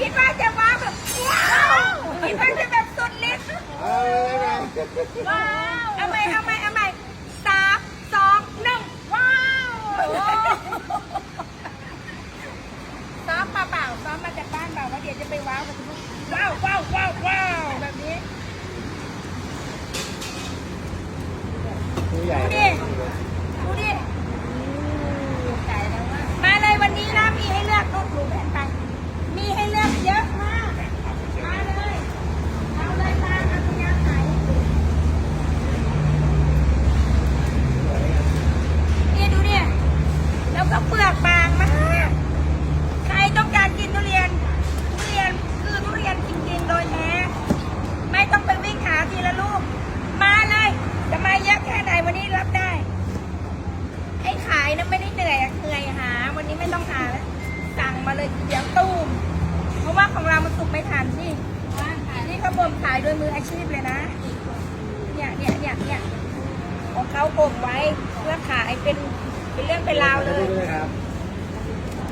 คิดว่าจะว้าวแบบว้าวคิดว่าจะแบบสุดฤทธิ์เอาเลยนะว้าวเอาใหม่เอาใหม่เอาใหม่สามสองหนึ่งว้าวซ้อมมาเปล่าซ้อมมาจากบ้านเปล่าว่าเดี๋ยวจะไปว้าวกันทุกว้าวว้าวว้าวว้าวแบบนี้ผู้ใหญ่ ดูดิ ดูดิมาเลยวันนี้นะมีให้เลือกนู่นดูแผนไป มีให้เลือกเยอะมาก มาเลย เอาเลยตามอัธยาศัยนี่ดูดิแล้วก็เปลือกบางมาก ใครต้องการกินทุเรียน ทุเรียนคือทุเรียนจริงๆโดยแท้ ไม่ต้องไปวิ่งหาทีละลูก มาเลย จะมาเยอะแค่ไหนวันนี้รับได้ ให้ขายนะไม่ได้เหนื่อยอะเหนื่อยหา วันนี้ไม่ต้องหาแล้ว สั่งมา เลยเดี๋ยวตูมเพราะว่าของเรามันสุกไม่ทันนี่นี่เขาบ่มขายโดยมืออาชีพเลยนะ เนี่ยเนี่ยเนี่ยเนี่ยของเขาบ่มไว้เพื่อขายเป็นเป็นเรื่องเป็นราวเลยดูด้วยครับ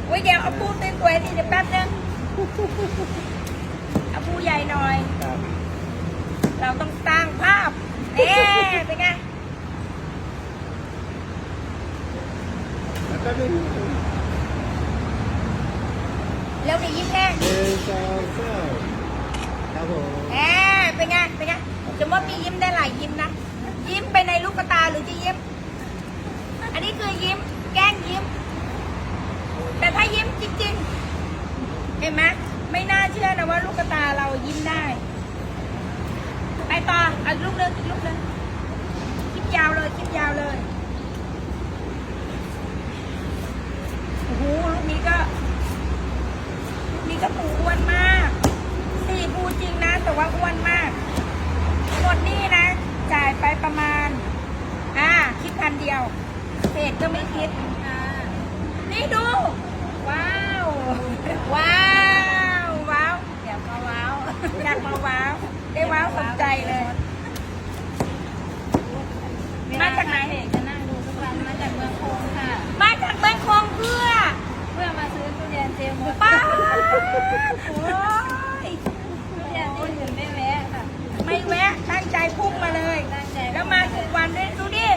โอ้ยเดี๋ยวเอาปูสวยๆนี่เดี๋ยวแป๊บนึงเอาปูใหญ่หน่อยครับเราต้องสร้างภาพเอ๊เป็นไง แล้วก็หนึ่งเร็วดิยิ้มแห้งหนึ่งสองสามครับผมแหมเป็นไงเป็นไงจะว่ามียิ้มได้หลายยิ้มนะ ยิ้มไปในลูกตาหรือจะยิ้ม อันนี้คือยิ้ม แกล้งยิ้ม แต่ถ้ายิ้มจริงๆ เห็นไหมไม่น่าเชื่อนะว่าลูกตาเรายิ้มได้ ไปต่อเอาลูกเนึงอีกลูกเนึงคลิปยาวเลยคลิปยาวเลย โอ้โหลูกนี้ก็ ลูกนี้ก็ปูอ้วนมาก สี่ปูจ ริงนะ แต่ว่าอ้วนมากหมดนี่นะ จ่ายไปประมาณ อ่า คิดพันเดียวเศษก็ไม่คิด นี่ดู ว้าว ว้าว ว้าวอยากมาว้าวอยากมาว้าว ได้ว้าวสนใจเลย มาจากไหนจะนั่งดูทุกวันมาจากเมืองโคงค่ะ มาจากเมืองคงเพื่อ เพื่อมาซื้อทุเรียนเจมส์ป้าดโอ้ย ทุเรียนที่อื่นไม่แวะค่ะ ไม่แวะตั้งใจพุ่งมาเลย ตั้งใจ แล้วมาทุกวันด้วยดูดิ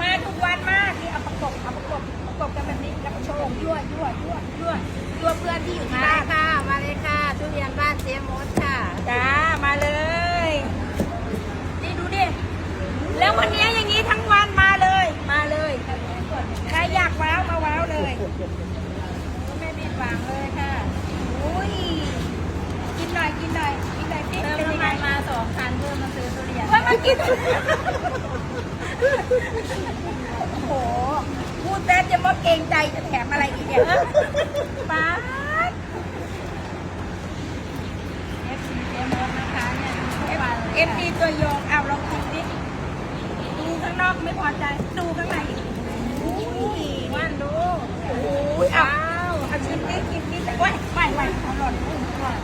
มาทุกวันมากนี่เอาประกบเอาประกบประกบกันแบบนี้แล้วก็โชว์ยั่วยั่วยั่วยั่วยั่วเพื่อนที่อยู่ที่ มา บ้าน ค่ะ มาเลยค่ะ ทุเรียนบ้านเจมมดค่ะ จ้ามาเลย นี่ดูดิ แล้ววันนี้อย่างนี้ทั้งวันมาเลย มาเลย ใครอยากว้าวมาว้าวเลยไม่ผิดหวังเลยค่ะ อุ้ย กินหน่อยกินหน่อยกินหน่อยพี่เติมเป็นยังไงน้ำมันมาสองพันเพื่อมาซื้อทุเรียนเพื่อมากิน โอ้โหพูดแซ่บจะมดเกรงใจจะแถมอะไรอีกเนี่ยฮะป้าดเอฟซีเจมมดนะคะเนี่ยทุกเอฟวันเอฟดีตัวยงเอาลองกินดิดูข้างนอกไม่พอใจดูข้างในอีกอุ้ย ว่านดู โอ้ยเอา เอาชิมดิชิมดิแต่ว่าไม่ไม่เอาหล่นอุ้ยหล่น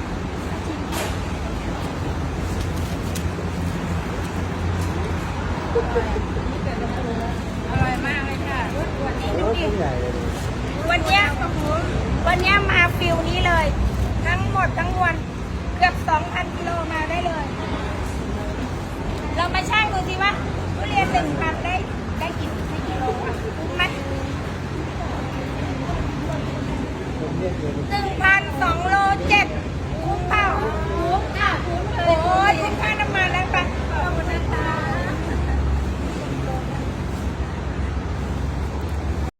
อร่อยมากเลยค่ะวันนี้วันนี้วันนี้มาฟิลนี้เลย